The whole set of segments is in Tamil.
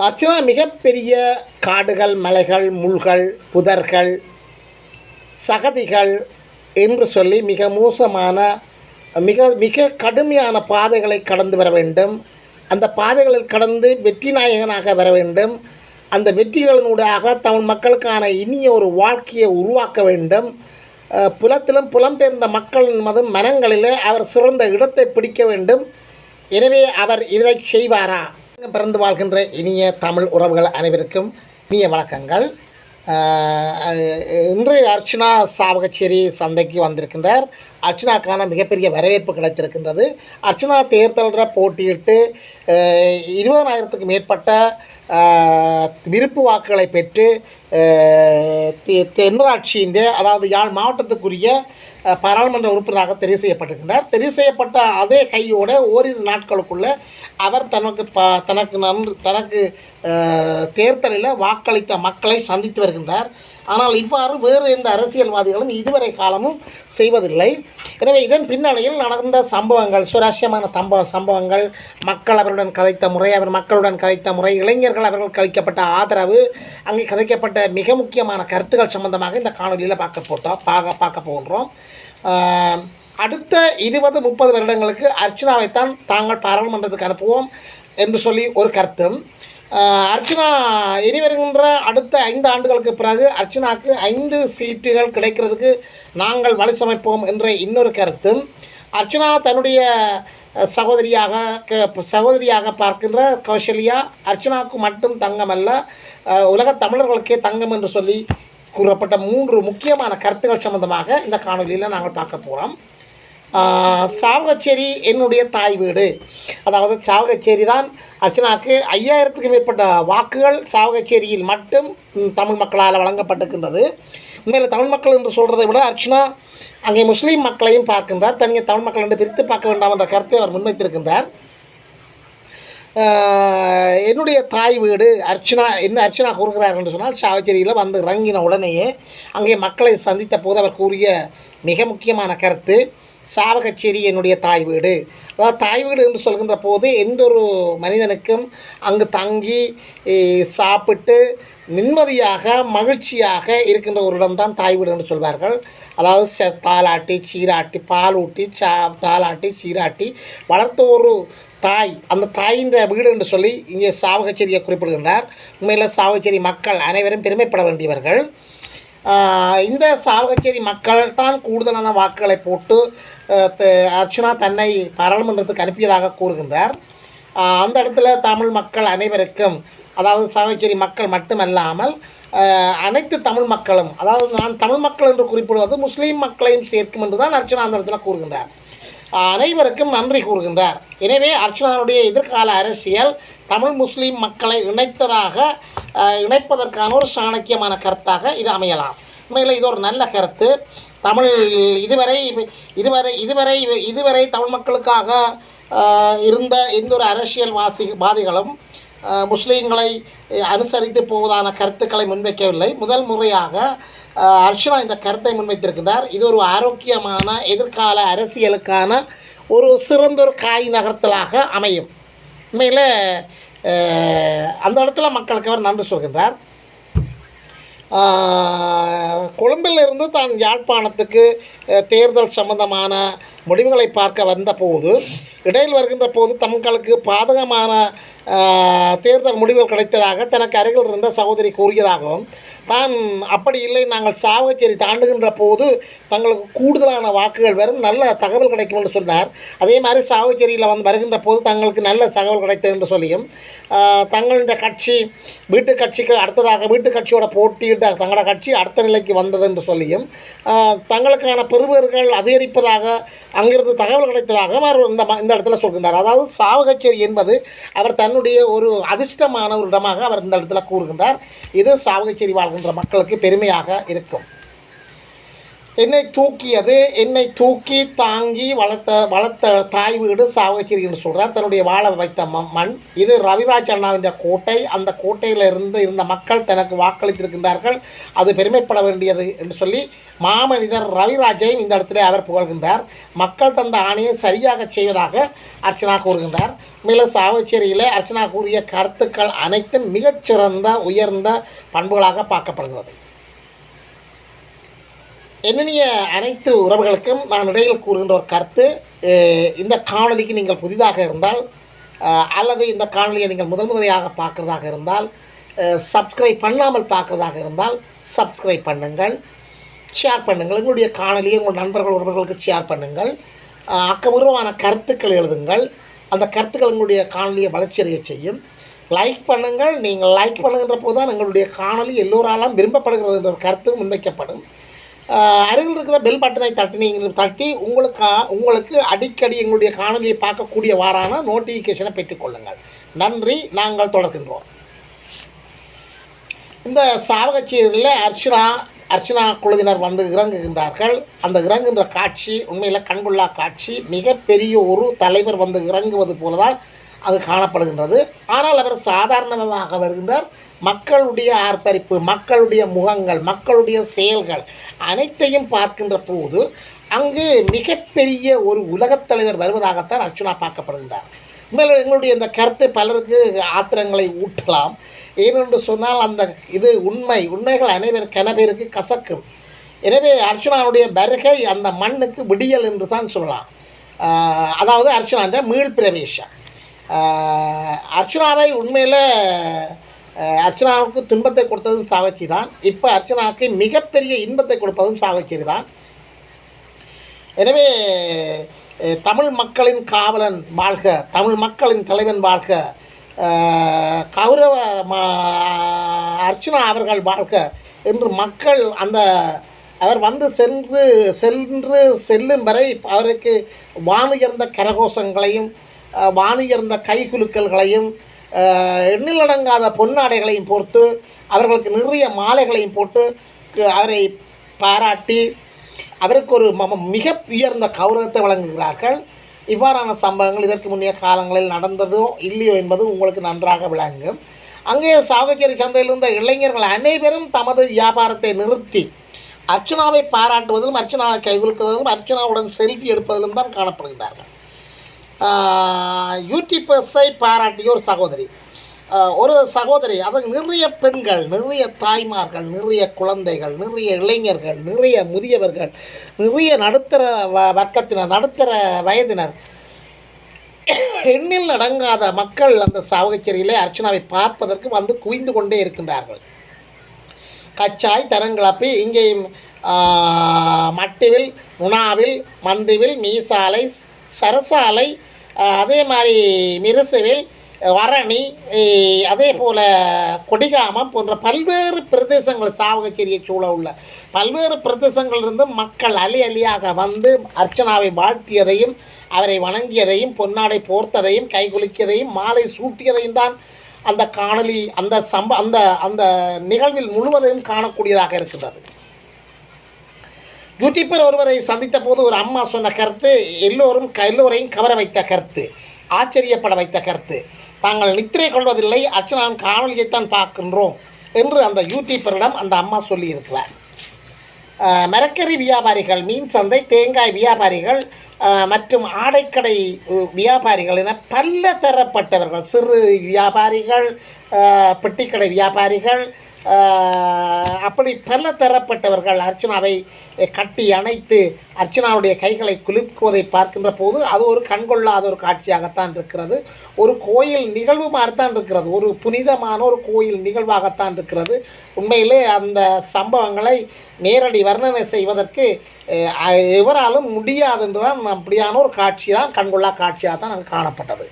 ஆக்சுவலாக மிகப்பெரிய காடுகள் மலைகள் முள்கள் புதர்கள் சகதிகள் என்று சொல்லி மிக மோசமான மிக மிக கடுமையான பாதைகளை கடந்து வர வேண்டும். அந்த பாதைகளில் கடந்து வெற்றி நாயகனாக வர வேண்டும். அந்த வெற்றிகளினூடாக தமிழ் மக்களுக்கான இனிய ஒரு வாழ்க்கையை உருவாக்க வேண்டும். புலத்திலும் புலம்பெயர்ந்த மக்களின் மதும் மனங்களிலே அவர் சிறந்த இடத்தை பிடிக்க வேண்டும். எனவே அவர் இதை செய்வாரா? பிறந்து வாழ்கின்ற இனிய தமிழ் உறவுகள் அனைவருக்கும் இனிய வணக்கங்கள். இன்றைய அர்ச்சனா சாவகச்சேரி சந்தைக்கு வந்திருக்கின்றார். அர்ச்சனாக்கான மிகப்பெரிய வரவேற்பு கிடைத்திருக்கின்றது. அர்ச்சனா தேர்தலில் போட்டியிட்டு ஆஹ் இருபதனாயிரத்துக்கு மேற்பட்ட விருப்பு வாக்குகளை பெற்று தெ- தென்னராட்சியின் அதாவது யாழ் மாவட்டத்துக்குரிய பாராளுமன்ற உறுப்பினராக தெரிவு செய்யப்பட்டிருக்கிறார். தெரிவு செய்யப்பட்ட அதே கையோட ஓரிரு நாட்களுக்குள்ள அவர் தனக்கு ப தனக்கு நன்று தனக்கு தேர்தலில் வாக்களித்த மக்களை சந்தித்து வருகின்றார். ஆனால் இவ்வாறு வேறு எந்த அரசியல்வாதிகளும் இதுவரை காலமும் செய்வதில்லை. எனவே இதன் பின்னணியில் நடந்த சம்பவங்கள் சுவாரஸ்யமான சம்பவ சம்பவங்கள் மக்கள் அவருடன் கதைத்த முறை அவர் மக்களுடன் கதைத்த முறை இளைஞர்கள் அவர்கள் கழிக்கப்பட்ட ஆதரவு அங்கே கதைக்கப்பட்ட மிக முக்கியமான கருத்துக்கள் சம்பந்தமாக இந்த காணொலியில் பார்க்க போட்டோம் பார்க்க பார்க்க போகின்றோம். அடுத்த இருபது முப்பது வருடங்களுக்கு அர்ச்சனாவைத்தான் தாங்கள் பாராளுமன்றத்துக்கு அனுப்புவோம் என்று சொல்லி ஒரு கருத்தும் அர்ச்சனா இனி வருகின்ற அடுத்த ஐந்து ஆண்டுகளுக்கு பிறகு அர்ச்சனாக்கு ஐந்து சீட்டுகள் கிடைக்கிறதுக்கு நாங்கள் வழி சமைப்போம் என்ற இன்னொரு கருத்தும் அர்ச்சனா தன்னுடைய சகோதரியாக சகோதரியாக பார்க்கின்ற கௌசல்யா அர்ச்சனாவுக்கு மட்டும் தங்கம் அல்ல தமிழர்களுக்கே தங்கம் என்று சொல்லி கூறப்பட்ட மூன்று முக்கியமான கருத்துக்கள் சம்பந்தமாக இந்த காணொலியில் நாங்கள் பார்க்க போகிறோம் சாவகச்சேரி என்னுடைய தாய் வீடு. அதாவது சாவகச்சேரி தான் அர்ச்சனாக்கு ஐயாயிரத்துக்கு மேற்பட்ட வாக்குகள் சாவகச்சேரியில் மட்டும் தமிழ் மக்களால் வழங்கப்பட்டிருக்கின்றது. உண்மையில் தமிழ் மக்கள் என்று சொல்கிறதை விட அர்ச்சனா அங்கே முஸ்லீம் மக்களையும் பார்க்கின்றார். தனியாக தமிழ் மக்கள் என்று பிரித்து பார்க்க வேண்டாம் என்ற கருத்தை அவர் முன்வைத்திருக்கின்றார். என்னுடைய தாய் வீடு அர்ச்சனா என்ன அர்ச்சனா கூறுகிறார் என்று சொன்னால் சாவச்சேரியில் வந்து இறங்கின உடனேயே அங்கே மக்களை சந்தித்த போது அவர் கூறிய மிக முக்கியமான கருத்து சாவகச்சேரி என்னுடைய தாய் வீடு. அதாவது தாய் வீடு என்று சொல்கின்ற போது எந்த ஒரு மனிதனுக்கும் அங்கு தங்கி சாப்பிட்டு நிம்மதியாக மகிழ்ச்சியாக இருக்கின்ற ஒரு இடம்தான் தாய் வீடு என்று சொல்வார்கள். அதாவது ச தாலாட்டி சீராட்டி பாலூட்டி சா தாலாட்டி சீராட்டி வளர்த்த ஒரு தாய் அந்த தாயின் வீடு என்று சொல்லி இங்கே சாவகச்சேரியை குறிப்பிடுகின்றார். உண்மையில் சாவகச்சேரி மக்கள் அனைவரும் பெருமைப்பட வேண்டியவர்கள். இந்த சாவகச்சேரி மக்கள் தான் கூடுதலான வாக்குகளை போட்டு அர்ச்சனா தன்னை பாராளுமன்றத்துக்கு அனுப்பியதாக கூறுகின்றார் அந்த இடத்துல தமிழ் மக்கள் அனைவருக்கும் அதாவது சாவகச்சேரி மக்கள் மட்டுமல்லாமல் அனைத்து தமிழ் மக்களும் அதாவது நான் தமிழ் மக்கள் என்று குறிப்பிடுவது முஸ்லீம் மக்களையும் சேர்க்கும் என்று தான் அர்ச்சனா அந்த இடத்துல கூறுகின்றார் அனைவருக்கும் நன்றி கூறுகின்றார். எனவே அர்ச்சனாவுடைய எதிர்கால அரசியல் தமிழ் முஸ்லீம் மக்களை இணைத்ததாக இணைப்பதற்கான ஒரு சாணக்கியமான கருத்தாக இது அமையலாம். உண்மையில் இது ஒரு நல்ல கருத்து. தமிழ் இதுவரை இதுவரை இதுவரை இதுவரை தமிழ் மக்களுக்காக இருந்த எந்த ஒரு அரசியல்வாசி வாதிகளும் முஸ்லீம்களை அனுசரித்து போவதான கருத்துக்களை முன்வைக்கவில்லை. முதல் முறையாக அர்ஷனா இந்த கருத்தை முன்வைத்திருக்கின்றார். இது ஒரு ஆரோக்கியமான எதிர்கால அரசியலுக்கான ஒரு சிறந்தொரு காய் நகர்த்தலாக அமையும். உண்மையில் அந்த இடத்துல மக்களுக்கு அவர் நன்றி சொல்கின்றார். கொழும்பிலிருந்து தான் யாழ்ப்பாணத்துக்கு தேர்தல் சம்பந்தமான முடிவுகளை பார்க்க வந்தபோது இடையில் வருகின்ற போது தங்களுக்கு பாதகமான தேர்தல் முடிவுகள் கிடைத்ததாக தனக்கு அருகில் இருந்த சகோதரி கூறியதாகவும் தான் அப்படி இல்லை நாங்கள் சாவகச்சேரி தாண்டுகின்ற போது தங்களுக்கு கூடுதலான வாக்குகள் வரும் நல்ல தகவல் கிடைக்கும் என்று சொன்னார். அதே மாதிரி சாவகச்சேரியில் வந்து வருகின்ற போது தங்களுக்கு நல்ல தகவல் கிடைத்தது என்று சொல்லியும் தங்களுடைய கட்சி வீட்டு கட்சிக்கு அடுத்ததாக வீட்டு கட்சியோட போட்டியிட்ட தங்களோட கட்சி அடுத்த நிலைக்கு வந்தது என்று சொல்லியும் தங்களுக்கான பெறுபேறுகள் அதிகரிப்பதாக அங்கிருந்து தகவல் கிடைத்ததாக அவர் இந்த இந்த இடத்துல சொல்கின்றார். அதாவது சாவகச்சேரி என்பது அவர் தன்னுடைய ஒரு அதிர்ஷ்டமான ஒரு இடமாக அவர் இந்த இடத்துல கூறுகின்றார். இது சாவகச்சேரி வாழ்கின்ற மக்களுக்கு பெருமையாக இருக்கும். என்னை தூக்கியது என்னை தூக்கி தாங்கி வளர்த்த வளர்த்த தாய் வீடு சாவகச்சேரி என்று சொல்கிறார் தன்னுடைய வாழ வைத்த ம மண். இது ரவிராஜ் அண்ணாவின் கோட்டை. அந்த கோட்டையில் இருந்து இருந்த மக்கள் தனக்கு வாக்களித்திருக்கின்றார்கள். அது பெருமைப்பட வேண்டியது என்று சொல்லி மாமனிதர் ரவிராஜையும் இந்த இடத்திலே அவர் புகழ்கின்றார். மக்கள் தந்த ஆணையை சரியாக செய்வதாக அர்ச்சனா கூறுகின்றார். மேலும் சாவச்சேரியில் அர்ச்சனா கூறிய கருத்துக்கள் அனைத்தும் மிகச்சிறந்த உயர்ந்த பண்புகளாக பார்க்கப்படுகிறது. என்னென்னிய அனைத்து உறவுகளுக்கும் நான் இடையில் கூறுகின்ற ஒரு கருத்து இந்த காணொலிக்கு நீங்கள் புதிதாக இருந்தால் அல்லது இந்த காணொலியை நீங்கள் முதல் முதலையாக பார்க்குறதாக இருந்தால் சப்ஸ்கிரைப் பண்ணாமல் பார்க்குறதாக இருந்தால் சப்ஸ்கிரைப் பண்ணுங்கள் ஷேர் பண்ணுங்கள் உங்களுடைய காணொலியை உங்கள் நண்பர்கள் உறவுகளுக்கு ஷேர் பண்ணுங்கள் அக்கபூர்வமான கருத்துக்கள் எழுதுங்கள் அந்த கருத்துக்கள் உங்களுடைய காணொலியை வளர்ச்சியடைய செய்யும். லைக் பண்ணுங்கள் நீங்கள் லைக் பண்ணுகின்ற போது தான் எங்களுடைய காணொலி எல்லோராலும் விரும்பப்படுகிறது என்ற ஒரு கருத்து முன்வைக்கப்படும். அருகில் இருக்கிற பெல் பட்டனை தட்டினீங்க தட்டி உங்களுக்கு உங்களுக்கு அடிக்கடி எங்களுடைய காணொலியை பார்க்கக்கூடிய வாரான நோட்டிஃபிகேஷனை பெற்றுக்கொள்ளுங்கள் நன்றி நாங்கள் தொடர்கின்றோம். இந்த சாவகச்சேரியில் அர்ச்சனா அர்ச்சனா குழுவினர் வந்து இறங்குகின்றார்கள். அந்த இறங்குகின்ற காட்சி உண்மையில் கண்கொள்ளா காட்சி மிகப்பெரிய ஒரு தலைவர் வந்து இறங்குவது போல தான் அது காணப்படுகின்றது. ஆனால் அவர் சாதாரணமாக வருகின்றார். மக்களுடைய ஆர்ப்பரிப்பு மக்களுடைய முகங்கள் மக்களுடைய செயல்கள் அனைத்தையும் பார்க்கின்ற போது அங்கு மிகப்பெரிய ஒரு உலகத் தலைவர் வருவதாகத்தான் அர்ச்சனா பார்க்கப்படுகின்றார். மேலும் எங்களுடைய இந்த கருத்து பலருக்கு ஆத்திரங்களை ஊட்டலாம். ஏனென்று சொன்னால் அந்த இது உண்மை. உண்மைகள் அனைவர் கனபேருக்கு கசக்கும். எனவே அர்ச்சனாவுடைய வருகை அந்த மண்ணுக்கு விடியல் என்று தான் சொல்லலாம். அதாவது அர்ச்சனான்ற மீள் பிரவேசம் அர்ச்சனாவை உண்மையில் அர்ச்சனாவுக்கு துன்பத்தை கொடுத்ததும் சாவச்சி தான். இப்போ அர்ச்சனாவுக்கு மிகப்பெரிய இன்பத்தை கொடுப்பதும் சாவச்சேரி தான். எனவே தமிழ் மக்களின் காவலன் வாழ்க தமிழ் மக்களின் தலைவன் வாழ்க கௌரவ அர்ச்சனா அவர்கள் வாழ்க என்று மக்கள் அந்த அவர் வந்து சென்று சென்று செல்லும் வரை அவருக்கு வானுயர்ந்த கரகோஷங்களையும் வானியர்ந்த கைகுலுக்கல்களையும் எண்ணிலடங்காத பொன்னாடைகளையும் போர்த்து அவர்களுக்கு நிறைய மாலைகளையும் போட்டு அவரை பாராட்டி அவருக்கு ஒரு மிக உயர்ந்த கௌரவத்தை வழங்குகிறார்கள். இவ்வாறான சம்பவங்கள் இதற்கு முன்னைய காலங்களில் நடந்ததோ இல்லையோ என்பது உங்களுக்கு நன்றாக விளங்கும். அங்கே சாவகேரி சந்தையில் இருந்த இளைஞர்கள் அனைவரும் தமது வியாபாரத்தை நிறுத்தி அர்ச்சனாவை பாராட்டுவதிலும் அர்ச்சனாவை கைகுலுக்குவதிலும் அர்ச்சனாவுடன் செல்ஃபி எடுப்பதிலும் தான் காணப்படுகிறார்கள். யூடியூபர்ஸை பாராட்டிய ஒரு சகோதரி. ஒரு சகோதரி அது நிறைய பெண்கள் நிறைய தாய்மார்கள் நிறைய குழந்தைகள் நிறைய இளைஞர்கள் நிறைய முதியவர்கள் நிறைய நடுத்தர வ வர்க்கத்தினர் நடுத்தர வயதினர். எண்ணில் அடங்காத மக்கள் அந்த சாவகச்சேரியிலே அர்ச்சனாவை பார்ப்பதற்கு வந்து குவிந்து கொண்டே இருக்கின்றார்கள். கச்சாய் தரங்கிளப்பி இங்கேயும் மட்டுவில் உணாவில் மந்துவில் மீசாலை சரசாலை அதே மாதிரி மிருசுவில் வரணி அதே போல் கொடிகாமம் போன்ற பல்வேறு பிரதேசங்கள் சாவகச்சேரியை சூழ உள்ள பல்வேறு பிரதேசங்களிலிருந்து மக்கள் அலி அலியாக வந்து அர்ச்சனாவை வாழ்த்தியதையும் அவரை வணங்கியதையும் பொன்னாடை போர்த்ததையும் கைகுலுக்கியதையும் மாலை சூட்டியதையும் தான் அந்த காணொலி அந்த சம்ப அந்த அந்த நிகழ்வில் முழுவதையும் காணக்கூடியதாக இருக்கின்றது. யூடியூப்பர் ஒருவரை சந்தித்த போது ஒரு அம்மா சொன்ன கருத்து எல்லோரும் க- எல்லோரையும் கவர வைத்த கருத்து ஆச்சரியப்பட வைத்த கருத்து. தாங்கள் நித்திரை கொள்வதில்லை அர்ச்சனாவின் காணொலியைத்தான் பார்க்கின்றோம் என்று அந்த யூடியூப்பரிடம் அந்த அம்மா சொல்லியிருக்கிறார். மரக்கறி வியாபாரிகள் மீன் சந்தை தேங்காய் வியாபாரிகள் மற்றும் ஆடைக்கடை வியாபாரிகள் என பல தரப்பட்டவர்கள் சிறு வியாபாரிகள் பெட்டிக்கடை வியாபாரிகள் அப்படி பல தரப்பட்டவர்கள் அர்ச்சனாவை கட்டி அணைத்து அர்ச்சனாவுடைய கைகளை குலுக்குவதை பார்க்கின்ற போது அது ஒரு கண்கொள்ளாத ஒரு காட்சியாகத்தான் இருக்கிறது. ஒரு கோயில் நிகழ்வு மாதிரித்தான் இருக்கிறது. ஒரு புனிதமான ஒரு கோயில் நிகழ்வாகத்தான் இருக்கிறது. உண்மையிலே அந்த சம்பவங்களை நேரடி வர்ணனை செய்வதற்கு எவராலும் முடியாதுன்றுதான் அப்படியான ஒரு காட்சி தான் கண்கொள்ளா காட்சியாக தான் அங்கே காணப்பட்டது.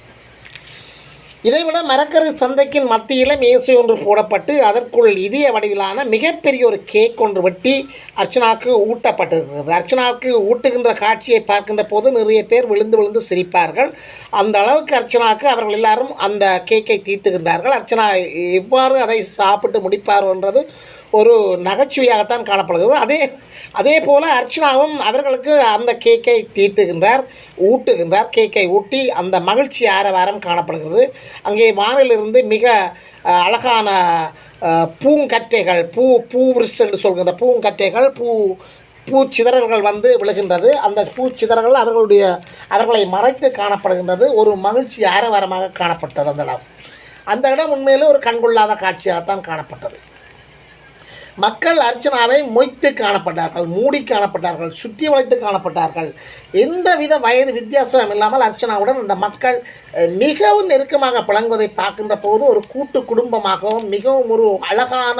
இதைவிட மரக்கரு சந்தைக்கின் மத்தியில் மேசை ஒன்று போடப்பட்டு அதற்குள் இதய வடிவிலான மிகப்பெரிய ஒரு கேக் ஒன்று வெட்டி அர்ச்சனாவுக்கு ஊட்டப்பட்டிருக்கிறது. அர்ச்சனாவுக்கு ஊட்டுகின்ற காட்சியை பார்க்கின்ற போது நிறைய பேர் விழுந்து விழுந்து சிரிப்பார்கள். அந்த அளவுக்கு அர்ச்சனாவுக்கு அவர்கள் எல்லாரும் அந்த கேக்கை தீர்த்துகின்றார்கள். அர்ச்சனா எவ்வாறு அதை சாப்பிட்டு முடிப்பார் என்றது ஒரு நகைச்சுவையாகத்தான் காணப்படுகிறது. அதே அதே போல் அர்ச்சனாவும் அவர்களுக்கு அந்த கேக்கை தீர்த்துகின்றார் ஊட்டுகின்றார். கேக்கை ஊட்டி அந்த மகிழ்ச்சி ஆரவாரம் காணப்படுகிறது. அங்கே வானிலிருந்து மிக அழகான பூங்கற்றைகள் பூ பூ என்று சொல்கின்ற பூங்கற்றைகள் பூ பூச்சிதறல்கள் வந்து விழுகின்றது. அந்த பூச்சிதறல்கள் அவர்களுடைய அவர்களை மறைத்து காணப்படுகின்றது. ஒரு மகிழ்ச்சி ஆரவாரமாக காணப்பட்டது அந்த இடம். அந்த இடம் உண்மையிலே ஒரு கண்கொள்ளாத காட்சியாகத்தான் காணப்பட்டது. மக்கள் அர்ச்சனாவை மொய்த்து காணப்பட்டார்கள் மூடி காணப்பட்டார்கள் சுற்றி வளைத்து காணப்பட்டார்கள். எந்தவித வயது வித்தியாசம் இல்லாமல் அர்ச்சனாவுடன் அந்த மக்கள் மிகவும் நெருக்கமாக பழங்குவதை பார்க்கின்ற போது ஒரு கூட்டு குடும்பமாகவும் மிகவும் ஒரு அழகான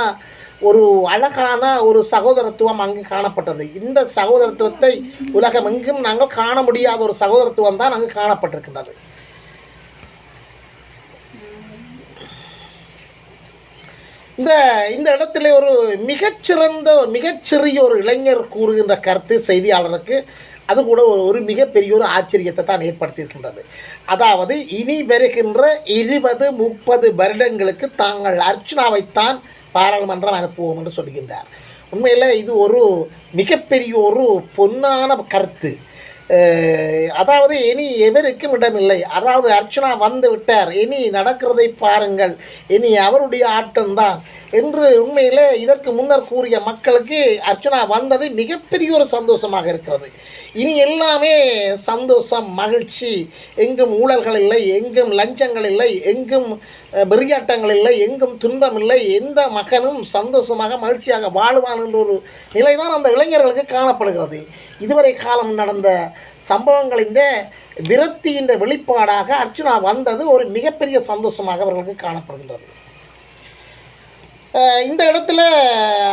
ஒரு அழகான ஒரு சகோதரத்துவம் அங்கு காணப்பட்டது. இந்த சகோதரத்துவத்தை உலகம் எங்கும் நாங்கள் காண முடியாத ஒரு சகோதரத்துவம் தான் அங்கு காணப்பட்டிருக்கின்றது. இந்த இந்த இடத்துல ஒரு மிகச்சிறந்த மிகச்சிறிய ஒரு இளைஞர் கூறுகின்ற கருத்து செய்தியாளருக்கு அது கூட ஒரு ஒரு மிகப்பெரிய ஒரு ஆச்சரியத்தை தான் ஏற்படுத்தியிருக்கின்றது. அதாவது இனி வருகின்ற இருபது முப்பது வருடங்களுக்கு தாங்கள் அர்ச்சனாவைத்தான் பாராளுமன்றம் அனுப்புவோம் என்று சொல்கின்றார். உண்மையில் இது ஒரு மிகப்பெரிய ஒரு பொன்னான கருத்து. அதாவது இனி எவருக்கும் இடமில்லை. அதாவது அர்ச்சனா வந்து விட்டார். இனி நடக்கிறதை பாருங்கள். இனி அவருடைய ஆட்டம்தான் என்று உண்மையில் இதற்கு முன்னர் கூறிய மக்களுக்கு அர்ச்சனா வந்தது மிகப்பெரிய ஒரு சந்தோஷமாக இருக்கிறது. இனி எல்லாமே சந்தோஷம் மகிழ்ச்சி. எங்கும் ஊழல்கள் இல்லை எங்கும் லஞ்சங்கள் இல்லை எங்கும் வெறியாட்டங்கள் இல்லை எங்கும் துன்பம் இல்லை எந்த மகனும் சந்தோஷமாக மகிழ்ச்சியாக வாழுவான் என்ற ஒரு நிலைதான் அந்த இளைஞர்களுக்கு காணப்படுகிறது. இதுவரை காலம் நடந்த சம்பவங்களின் விரக்தியின் வெளிப்பாடாக அர்ச்சுனா வந்தது ஒரு மிகப்பெரிய சந்தோஷமாக அவர்களுக்கு காணப்படுகின்றது. இந்த இடத்துல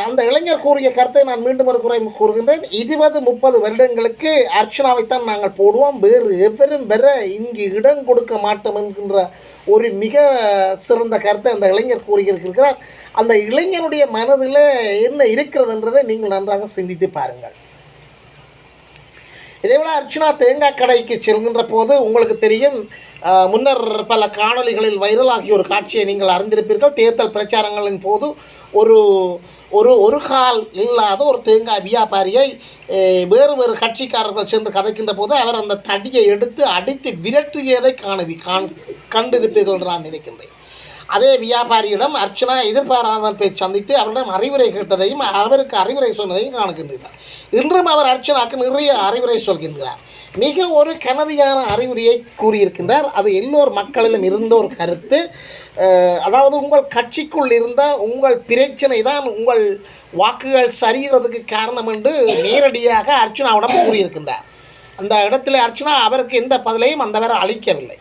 அந்த இளைஞர் கூறிய கருத்தை நான் மீண்டும் ஒரு குறை கூறுகின்றேன். இருபது முப்பது வருடங்களுக்கு அர்ச்சனாவைத்தான் நாங்கள் போடுவோம். வேறு எவரும் பெற இங்கு இடம் கொடுக்க மாட்டோம் என்கின்ற ஒரு மிக சிறந்த கருத்தை அந்த இளைஞர் கூறியிருக்கிறார். அந்த இளைஞனுடைய மனதில் என்ன இருக்கிறதுன்றதை நீங்கள் நன்றாக சிந்தித்து பாருங்கள். இதைவிட அர்ச்சனா தேங்காய் கடைக்கு செல்கின்ற போது உங்களுக்கு தெரியும் முன்னர் பல காணொளிகளில் வைரலாகிய ஒரு காட்சியை நீங்கள் அறிந்திருப்பீர்கள். தேர்தல் பிரச்சாரங்களின் போது ஒரு ஒரு ஒரு கால் இல்லாத ஒரு தேங்காய் வியாபாரியை வேறு வேறு கட்சிக்காரர்கள் சென்று கதைக்கின்ற போது அவர் அந்த தடியை எடுத்து அடித்து விரட்டியதை காணவி காண் கண்டிருப்பீர்கள் என்று நான் நினைக்கின்றேன். அதே வியாபாரியிடம் அர்ச்சனா எதிர்பாராத போய் சந்தித்து அவரிடம் அறிவுரை கேட்டதையும் அவருக்கு அறிவுரை சொன்னதையும் காணுகின்றார் இன்றும் அவர் அர்ச்சனாக்கு நிறைய அறிவுரை சொல்கின்றார். மிக ஒரு கனதியான அறிவுரையை கூறியிருக்கின்றார். அது எல்லோர் மக்களிலும் இருந்த ஒரு கருத்து. அதாவது உங்கள் கட்சிக்குள் இருந்த உங்கள் பிரச்சனை தான் உங்கள் வாக்குகள் சரிகிறதுக்கு காரணம் என்று நேரடியாக அர்ச்சனாவிடம் கூறியிருக்கின்றார். அந்த இடத்துல அர்ச்சனா அவருக்கு எந்த பதிலையும் அந்தவர் அளிக்கவில்லை.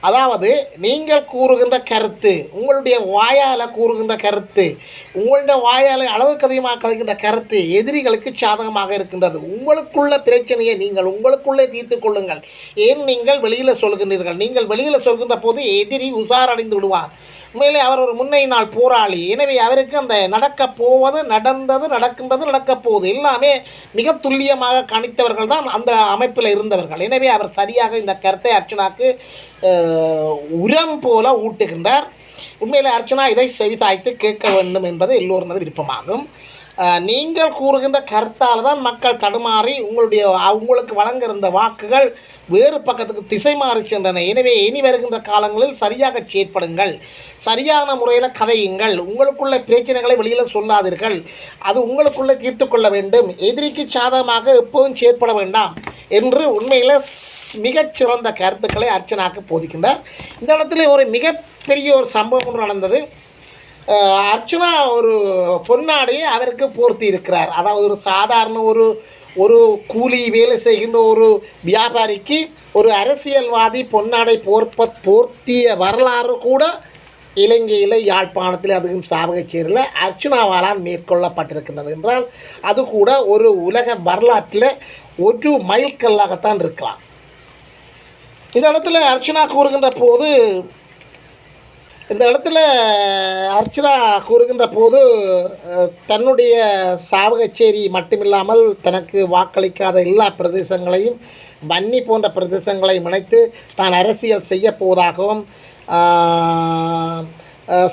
அதாவது நீங்கள் கூறுகின்ற கருத்து உங்களுடைய வாயால் கூறுகின்ற கருத்து உங்களுடைய வாயால் அளவுக்கு அதிகமாக கருகின்ற கருத்து எதிரிகளுக்கு சாதகமாக இருக்கின்றது. உங்களுக்குள்ள பிரச்சனையை நீங்கள் உங்களுக்குள்ளே தீர்த்து கொள்ளுங்கள். ஏன் நீங்கள் வெளியில் சொல்கின்றீர்கள்? நீங்கள் வெளியில் சொல்கின்ற போது எதிரி உஷாரடைந்து விடுவார். மேலே அவர் ஒரு முன்னை நாள் போராளி. எனவே அவருக்கு அந்த நடக்கப் போவது நடந்தது நடக்கின்றது நடக்கப் போவது எல்லாமே மிக துல்லியமாக கணித்தவர்கள் தான் அந்த அமைப்பில் இருந்தவர்கள். எனவே அவர் சரியாக இந்த கருத்தை அர்ச்சனாக்கு உரம் போல ஊட்டுகின்றார். உண்மையில் அர்ச்சனா இதை செவிதாய்த்து கேட்க வேண்டும் என்பது எல்லோரது விருப்பமாகும். நீங்கள் கூறுகின்ற கருத்தால் தான் மக்கள் தடுமாறி உங்களுடைய அவங்களுக்கு வழங்கியிருந்த வாக்குகள் வேறு பக்கத்துக்கு திசை மாறி சென்றன. எனவே இனி வருகின்ற காலங்களில் சரியாக செயற்படுங்கள். சரியான முறையில் கதையுங்கள். உங்களுக்குள்ள பிரச்சனைகளை வெளியில் சொல்லாதீர்கள். அது உங்களுக்குள்ளே தீர்த்து கொள்ள வேண்டும். எதிரிக்கு சாதகமாக எப்போதும் செயற்பட வேண்டாம் என்று உண்மையில் மிகச்சிறந்த கருத்துக்களை அர்ச்சனாக்கு போதிக்கின்றார். இந்த இடத்துல ஒரு மிகப்பெரிய ஒரு சம்பவம் ஒன்று நடந்தது. அர்ச்சனா ஒரு பொன்னாடையை அவருக்கு போர்த்தி இருக்கிறார். அதாவது ஒரு சாதாரண ஒரு ஒரு கூலி வேலை செய்கின்ற ஒரு வியாபாரிக்கு ஒரு அரசியல்வாதி பொன்னாடை போர்ப்ப போர்த்திய வரலாறு கூட இலங்கையில் யாழ்ப்பாணத்தில் அதுவும் சாவகச்சேரியில் அர்ச்சனாவாலால் மேற்கொள்ளப்பட்டிருக்கின்றது என்றால் அது கூட ஒரு உலக வரலாற்றில் ஒரு மைல்கல்லாகத்தான் இருக்கலாம். இந்த இடத்துல அர்ச்சனா கூறுகின்ற போது இந்த இடத்துல அர்ச்சனா கூறுகின்ற போது தன்னுடைய சாவகச்சேரி மட்டுமில்லாமல் தனக்கு வாக்களிக்காத எல்லா பிரதேசங்களையும் வன்னி போன்ற பிரதேசங்களையும் இணைத்து தான் அரசியல் செய்ய போவதாகவும்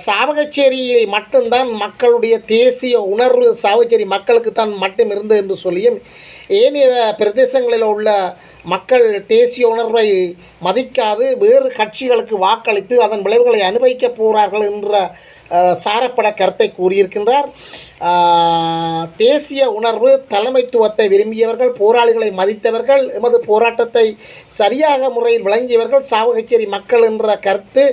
சாவகச்சேரியை மட்டும்தான் மக்களுடைய தேசிய உணர்வு சாவகச்சேரி மக்களுக்கு தான் மட்டும் இருந்தது என்று சொல்லியும் ஏனைய பிரதேசங்களில் உள்ள மக்கள் தேசிய உணர்வை மதிக்காது வேறு கட்சிகளுக்கு வாக்களித்து அதன் விளைவுகளை அனுபவிக்கப் போகிறார்கள் என்ற சாரப்பட கருத்தை கூறியிருக்கின்றார். தேசிய உணர்வு தலைமைத்துவத்தை விரும்பியவர்கள் போராளிகளை மதித்தவர்கள் எமது போராட்டத்தை சரியாக முறையில் விளங்கியவர்கள் சாவகச்சேரி மக்கள் என்ற கருத்து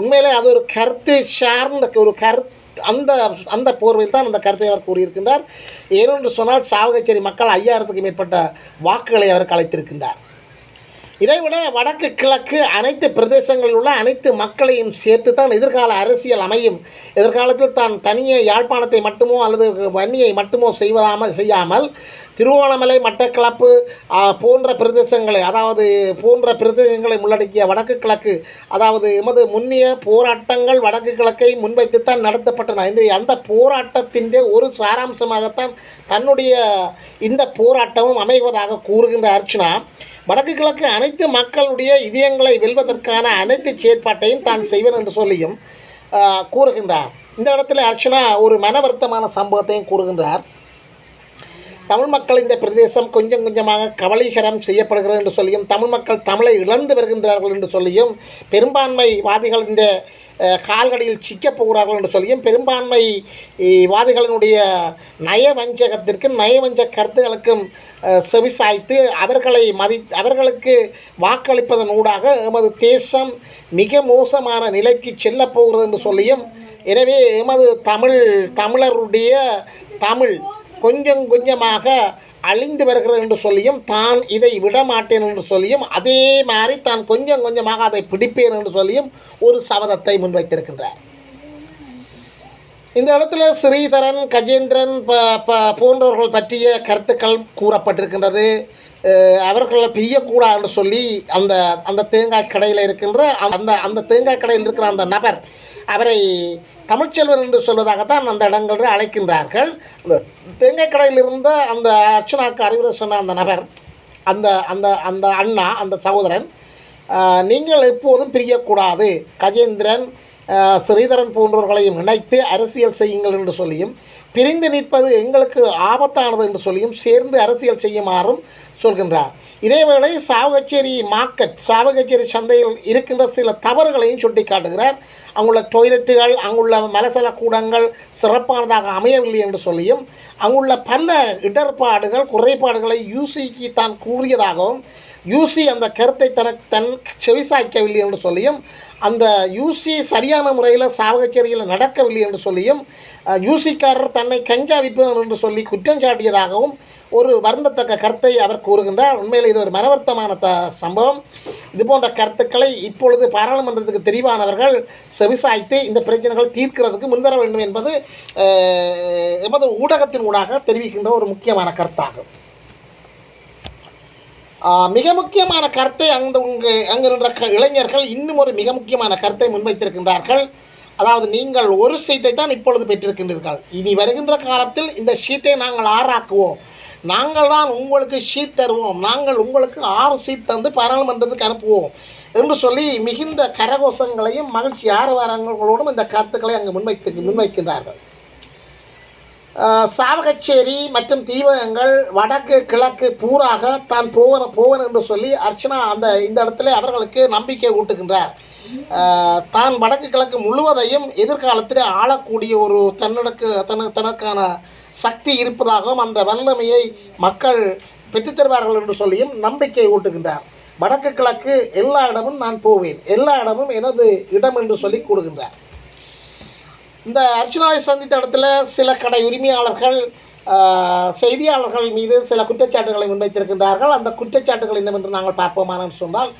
உண்மையிலே அது ஒரு கருத்து சார்ந்த ஒரு கருத்து அந்த அந்த போர்வையில் தான் அந்த கருத்தை அவர் கூறியிருக்கின்றார். ஏனென்று சொன்னால் சாவகச்சேரி மக்கள் ஐயாயிரத்துக்கு மேற்பட்ட வாக்குகளை அவர் கலைத்திருக்கின்றார் இதைவிட வடக்கு கிழக்கு அனைத்து பிரதேசங்களில் உள்ள அனைத்து மக்களையும் சேர்த்து தான் எதிர்கால அரசியல் அமையும். எதிர்காலத்தில் தான் தனியே யாழ்ப்பாணத்தை மட்டுமோ அல்லது வன்னியை மட்டுமோ செய்வதாமல் செய்யாமல் திருவோணமலை மட்டக்களப்பு போன்ற பிரதேசங்களை அதாவது போன்ற பிரதேசங்களை உள்ளடக்கிய வடக்கு கிழக்கு அதாவது எமது முன்னிய போராட்டங்கள் வடக்கு கிழக்கை முன்வைத்துத்தான் நடத்தப்பட்டன. இந்த அந்த போராட்டத்தின் ஒரு சாராம்சமாகத்தான் தன்னுடைய இந்த போராட்டமும் அமைவதாக கூறுகின்ற அர்ச்சனா வடக்கு கிழக்கு அனைத்து மக்களுடைய இதயங்களை வெல்வதற்கான அனைத்து செயற்பாட்டையும் தான் செய்வேன் என்று சொல்லியும் கூறுகின்றார். இந்த இடத்துல அர்ச்சனா ஒரு மன வருத்தமான சம்பவத்தையும் கூறுகின்றார். தமிழ் மக்கள் இந்த பிரதேசம் கொஞ்சம் கொஞ்சமாக கவலைகரம் செய்யப்படுகிறது என்று சொல்லியும் தமிழ் மக்கள் தமிழை இழந்து வருகின்றார்கள் என்று சொல்லியும் பெரும்பான்மைவாதிகள் இந்த கால்கடியில் சிக்கப் போகிறார்கள் என்று சொல்லியும் பெரும்பான்மை வாதிகளினுடைய நயவஞ்சகத்திற்கும் நயவஞ்ச கருத்துகளுக்கும் செவிசாய்த்து அவர்களை மதி அவர்களுக்கு வாக்களிப்பதன் ஊடாக எமது தேசம் மிக மோசமான நிலைக்கு செல்லப் போகிறது என்று சொல்லியும் எனவே எமது தமிழ் தமிழருடைய தமிழ் கொஞ்சம் கொஞ்சமாக அழிந்து வருகிறது என்று சொல்லியும் தான் இதை விட மாட்டேன் என்று சொல்லியும் அதே மாதிரி தான் கொஞ்சம் கொஞ்சமாக அதை பிடிப்பேன் என்று சொல்லியும் ஒரு சபதத்தை முன்வைத்திருக்கின்றார். இந்த இடத்துல ஸ்ரீதரன் கஜேந்திரன் ப ப போன்றவர்கள் பற்றிய கருத்துக்கள் கூறப்பட்டிருக்கின்றது. அவர்களை பிரியக்கூடாது என்று சொல்லி அந்த அந்த தேங்காய் கடையில் இருக்கின்ற அந்த அந்த தேங்காய் கடையில் இருக்கிற அந்த நபர் அவரை தமிழ்ச்செல்வன் என்று சொல்வதாகத்தான் அந்த இடங்களில் அழைக்கின்றார்கள். இந்த தேங்காய் கடையில் இருந்த அந்த அர்ச்சனாக்கு அறிவுரை சொன்ன அந்த நபர் அந்த அந்த அந்த அண்ணா அந்த சகோதரன் நீங்கள் எப்போதும் பிரியக்கூடாது. கஜேந்திரன் ஸ்ரீதரன் போன்றவர்களையும் இணைத்து அரசியல் செய்யுங்கள் என்று சொல்லியும் பிரிந்து நிற்பது எங்களுக்கு ஆபத்தானது என்று சொல்லியும் சேர்ந்து அரசியல் செய்யுமாறும் சொல்கின்றார். இதேவேளை சாவகச்சேரி மார்க்கெட் சாவகச்சேரி சந்தையில் இருக்கின்ற சில தவறுகளையும் சுட்டி காட்டுகிறார் அங்குள்ள டொய்லெட்டுகள் அங்குள்ள மலசல கூடங்கள் சிறப்பானதாக அமையவில்லை என்று சொல்லியும் அங்குள்ள பல இடர்பாடுகள் குறைபாடுகளை யூசிக்கு தான் கூறியதாகவும் யூசி அந்த கருத்தை தனக்கு தன் செவிசாய்க்கவில்லை என்று சொல்லியும் அந்த யூசி சரியான முறையில் சாவகச்சேரியில் நடக்கவில்லை என்று சொல்லியும் யூசிக்காரர் தன்னை கஞ்சா விற்பவர் என்று சொல்லி குற்றம் சாட்டியதாகவும் ஒரு வருந்தத்தக்க கருத்தை அவர் கூறுகின்றார். உண்மையில் இது ஒரு மனவர்த்தமான த சம்பவம். இது போன்ற கருத்துக்களை இப்பொழுது பாராளுமன்றத்துக்கு தெரிவானவர்கள் செவிசாய்த்து இந்த பிரச்சனைகள் தீர்க்கிறதுக்கு முன்வர வேண்டும் என்பது எமது ஊடகத்தின் ஊடாக தெரிவிக்கின்ற ஒரு முக்கியமான கருத்தாகும். ஆஹ் மிக முக்கியமான கருத்தை அங்கு உங்க அங்கு நின்ற க- இளைஞர்கள் இன்னும் ஒரு மிக முக்கியமான கருத்தை முன்வைத்திருக்கின்றார்கள். அதாவது நீங்கள் ஒரு சீட்டை தான் இப்பொழுது பெற்றிருக்கின்றீர்கள். இனி வருகின்ற காலத்தில் இந்த சீட்டை நாங்கள் ஆறாக்குவோம். நாங்கள் தான் உங்களுக்கு ஷீட் தருவோம். நாங்கள் உங்களுக்கு ஆறு சீட் தந்து பாராளுமன்றத்துக்கு அனுப்புவோம். என்று சொல்லி மிகுந்த கரகோஷங்களையும் மகிழ்ச்சி ஆரவாரங்களோடும் இந்த கருத்துக்களை அங்கு முன்வைத்து முன்வைக்கின்றார்கள். ஆஹ் சாவகச்சேரி மற்றும் தீவகங்கள் வடக்கு கிழக்கு பூராக தான் போவன போவன் என்று சொல்லி அர்ச்சனா அந்த இந்த இடத்துல அவர்களுக்கு நம்பிக்கை ஊட்டுகின்றார். ஆஹ் தான் வடக்கு கிழக்கு முழுவதையும் எதிர்காலத்தில் ஆளக்கூடிய ஒரு தன்னடக்கு தனக்கு தனக்கான சக்தி இருப்பதாகவும் அந்த வல்லமையை மக்கள் பெற்றுத்தருவார்கள் என்று சொல்லியும் நம்பிக்கை ஊட்டுகின்றார். வடக்கு கிழக்கு எல்லா இடமும் நான் போவேன். எல்லா இடமும் எனது இடம் என்று சொல்லி கூறுகின்றார். இந்த அர்ச்சனாவை சந்தித்த இடத்துல சில கடை உரிமையாளர்கள் செய்தியாளர்கள் மீது சில குற்றச்சாட்டுகளை முன்வைத்திருக்கின்றார்கள். அந்த குற்றச்சாட்டுகள் என்னவென்று நாங்கள் பார்ப்போமானு சொன்னால்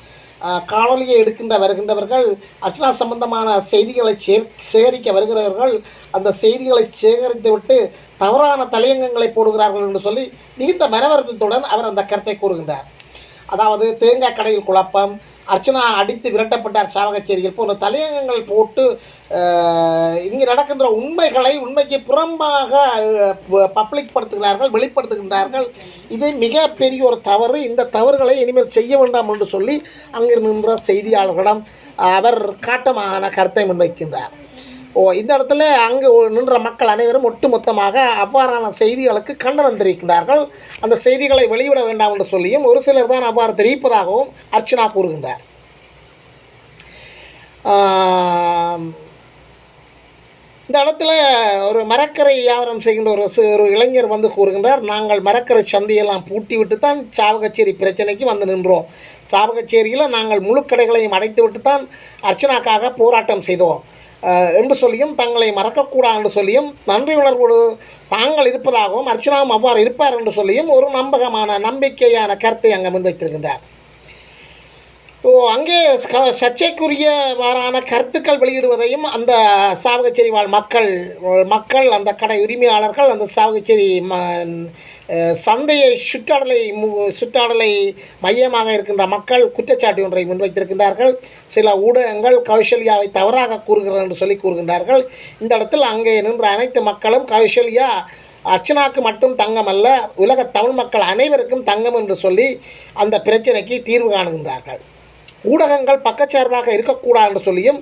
காணொலியை எடுக்கின்ற வருகின்றவர்கள் அர்ச்சனா சம்பந்தமான செய்திகளை சேர் சேகரிக்க வருகிறவர்கள் அந்த செய்திகளை சேகரித்து விட்டு தவறான தலையங்கங்களை போடுகிறார்கள் என்று சொல்லி மிகுந்த மனவருத்தத்துடன் அவர் அந்த கருத்தை கூறுகின்றார். அதாவது தேங்காய் கடையில் குழப்பம் அர்ச்சனா அடித்து விரட்டப்பட்டார் சாவகச்சேரியில். போன்ற தலையங்கங்கள் போட்டு இங்கே நடக்கின்ற உண்மைகளை உண்மைக்கு புறம்பாக பப்ளிக் படுத்துகிறார்கள் வெளிப்படுத்துகின்றார்கள். இது மிகப்பெரிய ஒரு தவறு. இந்த தவறுகளை இனிமேல் செய்ய வேண்டாம் என்று சொல்லி அங்கிருந்த செய்தியாளர்களிடம் அவர் காட்டமான கருத்தை முன்வைக்கின்றார். ஓ இந்த இடத்துல அங்கு நின்ற மக்கள் அனைவரும் ஒட்டுமொத்தமாக அவ்வாறான செய்திகளுக்கு கண்டனம் தெரிவிக்கின்றார்கள். அந்த செய்திகளை வெளியிட வேண்டாம் என்று சொல்லியும் ஒரு சிலர் தான் அவ்வாறு தெரிவிப்பதாகவும் அர்ச்சனா கூறுகின்றார். இந்த இடத்துல ஒரு மரக்கரை வியாபாரம் செய்கின்ற ஒரு ஒரு இளைஞர் வந்து கூறுகின்றார் நாங்கள் மரக்கரை சந்தையெல்லாம் பூட்டி விட்டு தான் சாவகச்சேரி பிரச்சனைக்கு வந்து நின்றோம். சாவகச்சேரியில் நாங்கள் முழு கடைகளையும் அடைத்து விட்டு தான் அர்ச்சனாக்காக போராட்டம் செய்தோம். என்று சொல்லியும் தங்களை மறக்கக்கூடாது என்று சொல்லியும் நன்றி உணர்வோடு தாங்கள் இருப்பதாகவும் அர்ச்சனாவும் அவ்வாறு இருப்பார் என்று சொல்லியும் ஒரு நம்பகமான நம்பிக்கையான கருத்தை அங்கே முன்வைத்திருக்கின்றார். ஓ அங்கே சர்ச்சைக்குரிய சர்ச்சைக்குரியவாறான கருத்துக்கள் வெளியிடுவதையும் அந்த சாவகச்சேரி வாழ் மக்கள் மக்கள் அந்த கடை உரிமையாளர்கள் அந்த சாவகச்சேரி ம சந்தையை சுற்றாடலை மு- சுற்றாடலை மையமாக இருக்கின்ற மக்கள் குற்றச்சாட்டு ஒன்றை முன்வைத்திருக்கின்றார்கள். சில ஊடகங்கள் கௌசல்யாவை தவறாக கூறுகிறது என்று சொல்லி கூறுகின்றார்கள். இந்த இடத்தில் அங்கே நின்ற அனைத்து மக்களும் கௌசல்யா அர்ச்சனாக்கு மட்டும் தங்கம் அல்ல உலக தமிழ் மக்கள் அனைவருக்கும் தங்கம் என்று சொல்லி அந்த பிரச்சனைக்கு தீர்வு காணுகின்றார்கள். ஊடகங்கள் பக்கச்சார்பாக இருக்கக்கூடாது என்று சொல்லியும்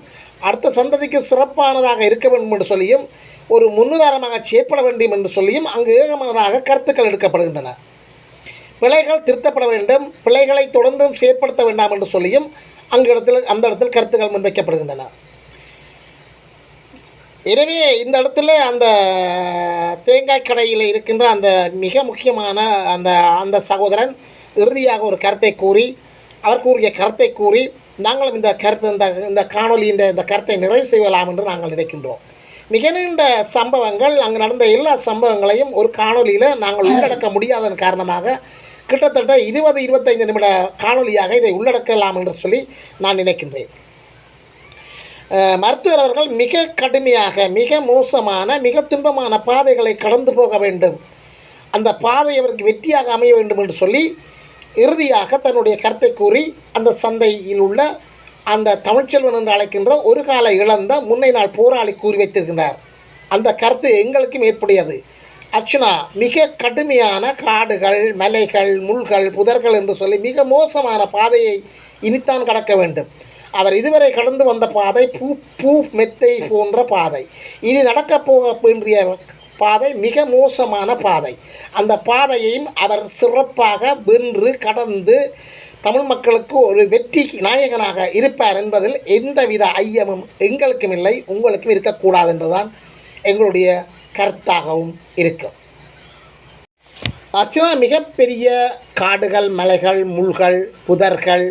அடுத்த சந்ததிக்கு சிறப்பானதாக இருக்க வேண்டும் என்று சொல்லியும் ஒரு முன்னுதாரணமாக செயற்பட வேண்டும் என்று சொல்லியும் அங்கு ஏகமனதாக கருத்துக்கள் எடுக்கப்படுகின்றன. பிழைகள் திருத்தப்பட வேண்டும் பிழைகளை தொடர்ந்தும் செயற்படுத்த வேண்டாம் என்று சொல்லியும் அங்கு இடத்தில் அந்த இடத்தில் கருத்துக்கள் முன்வைக்கப்படுகின்றன. எனவே இந்த இடத்துல அந்த தேங்காய் கடையில் இருக்கின்ற அந்த மிக முக்கியமான அந்த அந்த சகோதரன் இறுதியாக ஒரு கருத்தை கூறி அவர் கூறிய கருத்தை கூறி நாங்களும் இந்த கருத்து இந்த இந்த காணொலியின் இந்த கருத்தை நிறைவு செய்யலாம் என்று நாங்கள் நினைக்கின்றோம். மிக சம்பவங்கள் அங்கு நடந்த எல்லா சம்பவங்களையும் ஒரு காணொலியில் நாங்கள் உள்ளடக்க முடியாதன் காரணமாக கிட்டத்தட்ட இருபது இருபத்தைந்து நிமிட காணொலியாக இதை உள்ளடக்கலாம் என்று சொல்லி நான் நினைக்கின்றேன். மருத்துவர் அவர்கள் மிக கடுமையாக மிக மோசமான மிக துன்பமான பாதைகளை கடந்து போக வேண்டும். அந்த பாதை அவருக்கு வெற்றியாக அமைய வேண்டும் என்று சொல்லி இறுதியாக தன்னுடைய கருத்தை கூறி அந்த சந்தையில் உள்ள அந்த தமிழ்ச்செல்வன் என்று அழைக்கின்ற ஒரு கால இழந்த முன்னை நாள் போராளி கூறி வைத்திருக்கின்றார். அந்த கருத்து எங்களுக்கும் ஏற்புடையது. அர்ச்சனா மிக கடுமையான காடுகள் மலைகள் முள்கள் புதர்கள் என்று சொல்லி மிக மோசமான பாதையை இனித்தான் கடக்க வேண்டும். அவர் இதுவரை கடந்து வந்த பாதை பூ பூ மெத்தை போன்ற பாதை. இனி நடக்கப் போக வேண்டிய பாதை மிக மோசமான பாதை. அந்த பாதையையும் அவர் சிறப்பாக வென்று கடந்து தமிழ் மக்களுக்கு ஒரு வெற்றி நாயகனாக இருப்பார் என்பதில் எந்தவித ஐயமும் எங்களுக்கும் இல்லை உங்களுக்கும் இருக்கக்கூடாது என்பதுதான் எங்களுடைய கருத்தாகவும் இருக்கும். ஆக்சுவலாக மிகப்பெரிய காடுகள் மலைகள் முள்கள் புதர்கள்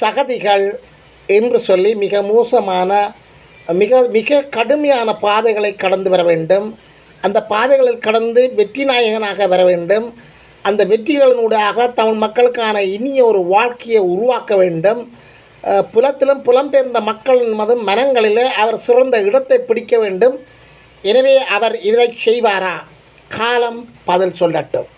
சகதிகள் என்று சொல்லி மிக மோசமான மிக மிக கடுமையான பாதைகளை கடந்து வர வேண்டும். அந்த பாதைகளில் கடந்து வெற்றி நாயகனாக வர வேண்டும். அந்த வெற்றிகளினூடாக தமிழ் மக்களுக்கான இனிய ஒரு வாழ்க்கையை உருவாக்க வேண்டும். புலத்திலும் புலம்பெயர்ந்த மக்களின் மதம் மனங்களிலே அவர் சிறந்த இடத்தை பிடிக்க வேண்டும். எனவே அவர் இதை செய்வாரா? காலம் பதில் சொல்லட்டும்.